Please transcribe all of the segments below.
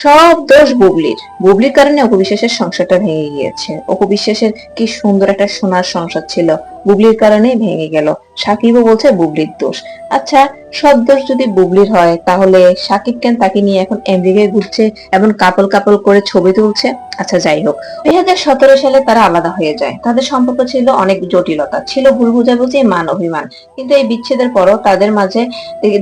সব দোষ বুবলির। বুবলির কারণে অপবিশ্বাসের সংসারটা ভেঙে গিয়েছে। অপবিশ্বাসের কি সুন্দর একটা সোনার সংসার ছিল। বুবলির কারণেই ভেঙে গেল। সাকিবও বলছে বুবলির দোষ। আচ্ছা সব দোষ যদি বুবলির হয়, তাহলে সাকিব কেন তাকে নিয়ে এখন আমেরিকায় ঘুরছে এবং কাপল কাপল করে ছবি তুলছে? আচ্ছা যাই হোক। দুই হাজার সতেরো সালে তারা আলাদা হয়ে যায়। তাদের সম্পর্ক ছিল অনেক জটিলতা। ছিল ভুল বুঝাবুঝি, মান অভিমান। কিন্তু এই বিচ্ছেদের পরও তাদের মাঝে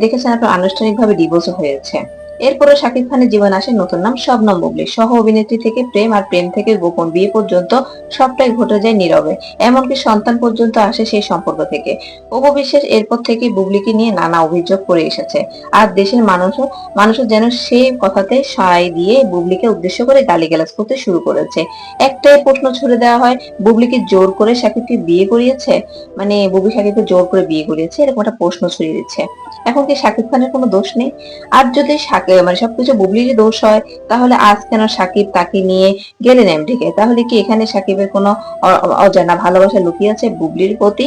দেখেছেন আপনার, আনুষ্ঠানিকভাবে ডিভোর্স হয়েছে। এরপরে শাকিব খানের জীবনে আসে নতুন নাম শবনম বুবলি সহ অভিনেত্রী থেকে প্রেম আর প্রেম থেকে গোপন বিয়ে পর্যন্ত সবটাই ঘটে যায় নীরবে, এমনকি সন্তান পর্যন্ত আসে সেই সম্পর্ক থেকে। অপবিশ্বাস এরপর থেকে বুবলিকে নিয়ে নানা অভিযোগ করে এসেছে। আর দেশের মানুষও মানুষও যেন সেই কথাতে সায় দিয়ে বুবলিকে উদ্দেশ্য করে গালিগালাজ করতে শুরু করেছে। একটাই প্রশ্ন ছুড়ে দেওয়া হয় বুবলিকে জোর করে শাকিবকে বিয়ে করিয়েছে? মানে বুবলি সাকিবকে জোর করে বিয়ে করিয়েছে? এরকম একটা প্রশ্ন ছুড়ে দিচ্ছে। এখন কি শাকিব খানের কোনো দোষ নেই? আর যদি সাকিব মানে সবকিছু বুবলিরই দোষ হয়, তাহলে আজ কেন সাকিব তাকে নিয়ে গেলেন এমডিকে? তাহলে কি এখানে সাকিবের কোনো অজানা ভালোবাসা লুকিয়ে আছে বুবলির প্রতি?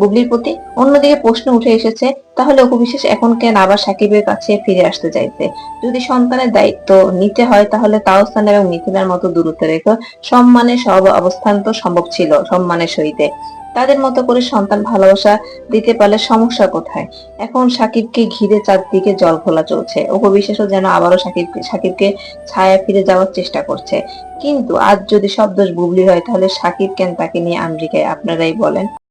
বুবলির প্রতি? অন্যদিকে প্রশ্ন উঠে এসেছে, তাহলে অপবিশ্বাস এখন কেন আবার সাকিবের কাছে ফিরে আসতে চাইছে? যদি সন্তানের দায়িত্ব নিতে হয়, তাহলে তাওস্তান এবং মিথিলার মতো দূরত্ব রেখে সম্মানের সব অবস্থান তো সম্ভব ছিল, সম্মানের সহিতে। তাদের মতো করে সন্তান ভালোবাসা দিতে পারলে সমস্যা কোথায়? এখন সাকিবকে ঘিরে চারদিকে জল খোলা চলছে। অপবিশ্বাসও যেন আবারও সাকিব সাকিবকে ছায়া ফিরে যাওয়ার চেষ্টা করছে। কিন্তু আজ যদি সব দোষ বুবলি হয়, তাহলে সাকিব কেন তাকে নিয়ে আমেরিকায়? আপনারাই বলেন।